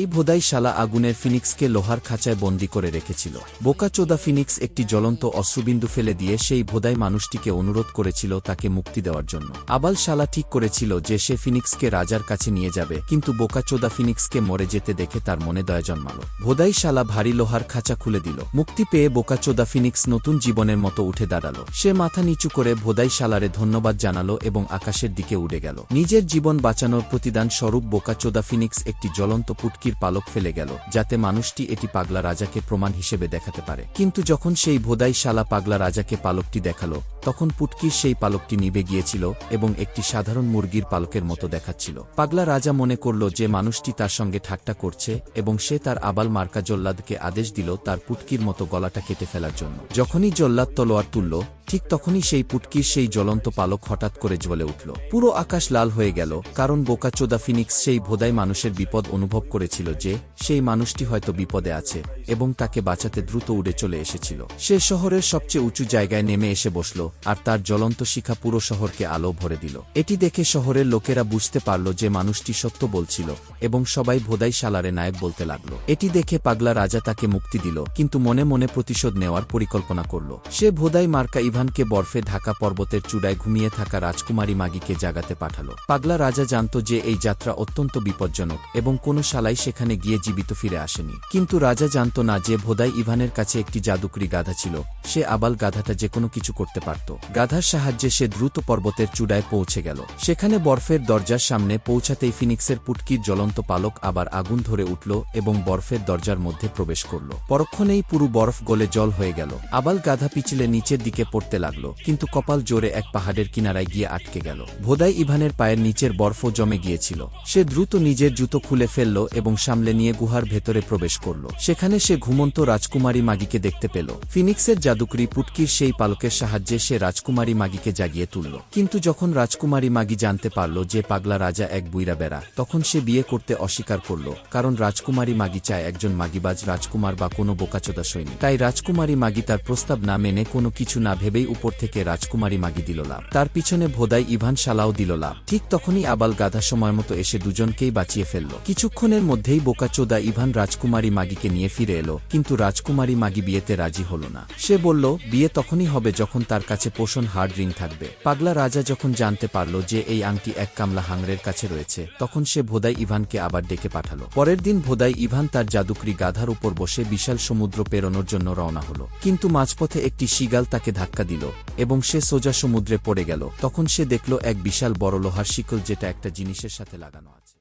এই ভোদাই শালা আগুনের ফিনিক্সকে লোহার খাঁচায় বন্দি করে রেখেছিল। বোকাচোদা ফিনিক্স একটি জ্বলন্ত অশ্রুবিন্দু ফেলে দিয়ে সেই ভোদাই মানুষটিকে অনুরোধ করেছিল তাকে মুক্তি দেওয়ার জন্য। আবাল শালা ঠিক করেছিল যে সে ফিনিক্সকে রাজার কাছে নিয়ে যাবে, কিন্তু বোকাচোদা ফিনিক্সকে মরে যেতে দেখে তার মনে দয়া জন্মাল। ভোদাই শালা ভারী লোহার খাঁচা খুলে দিল। মুক্তি পেয়ে বোকাচোদা ফিনিক্স নতুন জীবনের মতো উঠে দাঁড়াল। সে মাথা নিচু করে ভোদাই শালারে ধন্যবাদ জানালো এবং আকাশের দিকে উড়ে গেল। নিজের জীবন বাঁচানোর প্রতিদান স্বরূপ বোকাচোদা ফিনিক্স একটি জ্বলন্ত পুটকির পালক ফেলে গেল, যাতে মানুষটি এটি পাগলা রাজাকে প্রমাণ হিসেবে দেখাতে পারে। কিন্তু যখন সেই ভোদাই শালা পাগলা রাজাকে পালকটি দেখাল, তখন পুটকির সেই পালকটি নিভে গিয়েছিল এবং একটি সাধারণ মুরগির পালকের মতো দেখাচ্ছিল। পাগলা রাজা মনে করল যে মানুষটি তার সঙ্গে ঠাট্টা করছে এবং সে তার আবাল মার্কা জল্লাদকে আদেশ দিল তার পুটকির মতো গলাটা কেটে ফেলার জন্য। যখনই জল্লাদ তলোয়ার তুলল ঠিক তখনই সেই পুটকির সেই জ্বলন্ত পালক হঠাৎ করে জ্বলে উঠল। পুরো আকাশ লাল হয়ে গেল, কারণ বোকাচোদা ফিনিক্স সেই ভোদাই মানুষের বিপদ অনুভব করেছিল যে, সেই মানুষটি হয়তো বিপদে আছে এবং তাকে বাঁচাতে দ্রুত উড়ে চলে এসেছিল। সে শহরের সবচেয়ে উঁচু জায়গায় নেমে এসে বসল আর তার জ্বলন্ত শিখা পুরো শহরকে আলো ভরে দিল। এটি দেখে শহরের লোকেরা বুঝতে পারল যে মানুষটি সত্য বলছিল এবং সবাই ভোদাই শালারে নায়ক বলতে লাগল। এটি দেখে পাগলা রাজা তাকে মুক্তি দিল, কিন্তু মনে মনে প্রতিশোধ নেওয়ার পরিকল্পনা করল। সে ভোদাই মার্কা ইভানকে বরফে ঢাকা পর্বতের চূড়ায় ঘুমিয়ে থাকা রাজকুমারী মাগিকে জাগাতে পাঠালো। পাগলা রাজা জানত যে এই যাত্রা অত্যন্ত বিপজ্জনক এবং কোনো শালাই সেখানে গিয়ে জীবিত ফিরে আসেনি। কিন্তু রাজা জানত না যে ভোদাই ইভানের কাছে একটি জাদুকরি গাধা ছিল। সে আবাল গাধাটা যে কোনো কিছু করতে পারত। গাধার সাহায্যে সে দ্রুত পর্বতের চূড়ায় পৌঁছে গেল। সেখানে বরফের দরজার সামনে পৌঁছাতেই ফিনিক্সের পুটকির জ্বলন্ত পালক আবার আগুন ধরে উঠল এবং বরফের দরজার মধ্যে প্রবেশ করল। পরক্ষণেই পুরো বরফ গলে জল হয়ে গেল। আবাল গাধা পিছলে নিচের দিকে পড়তে লাগল, কিন্তু কপাল জোরে এক পাহাড়ের কিনারায় গিয়ে আটকে গেল। ভোদাই ইভানের পায়ের নিচের বরফও জমে গিয়েছিল। সে দ্রুত নিজের জুতো খুলে ফেলল এবং সামলে নিয়ে গুহার ভেতরে প্রবেশ করল। সেখানে সে ঘুমন্ত রাজকুমারী মাগিকে দেখতে পেল। ফিনিক্সের জাদুকরি পুটকির সেই পালকের সাহায্যে সে রাজকুমারী মাগিকে জাগিয়ে তুলল। কিন্তু যখন রাজকুমারী মাগি জানতে পারল যে পাগলা রাজা এক বুইরা বেড়া তখন সে বিয়ে করতে অস্বীকার করল, কারণ রাজকুমারী মাগি চায় একজন মাগিবাজ রাজকুমার বা কোনো বোকাচোদা সৈনিক। তাই রাজকুমারী মাগি তার প্রস্তাব না মেনে কোনো কিছু না ভেবেই উপর থেকে রাজকুমারী মাগি দিল লাভ তার পিছনে ভোদাই ইভান শালাও দিল লাভ ঠিক তখনই আবাল গাধা সময় মতো এসে দুজনকেই বাঁচিয়ে ফেলল। কিছুক্ষণের মধ্যেই বোকাচোদা ইভান রাজকুমারী মাগিকে নিয়ে ফিরে এলো, কিন্তু রাজকুমারী মাগি বিয়েতে রাজি হল না। সে বলল, বিয়ে তখনই হবে যখন তার কাছে পোষণ হার্ড রিং থাকবে। পাগলা রাজা যখন জানতে পারল যে এই আংটি এক কামলা হাংরের কাছে রয়েছে, তখন সে ভোদাই ইভানকে আবার ডেকে পাঠালো। পরের দিন ভোদাই ইভান তার জাদুকরি গাধার উপর বসে বিশাল সমুদ্র পেরোনোর জন্য রওনা হলো। কিন্তু মাঝপথে একটি শিগাল তাকে ধাক্কা দিল এবং সে সোজা সমুদ্রে পড়ে গেল। তখন সে দেখল এক বিশাল বড় লোহার শিকল যেটা একটা জিনিসের সাথে লাগানো আছে।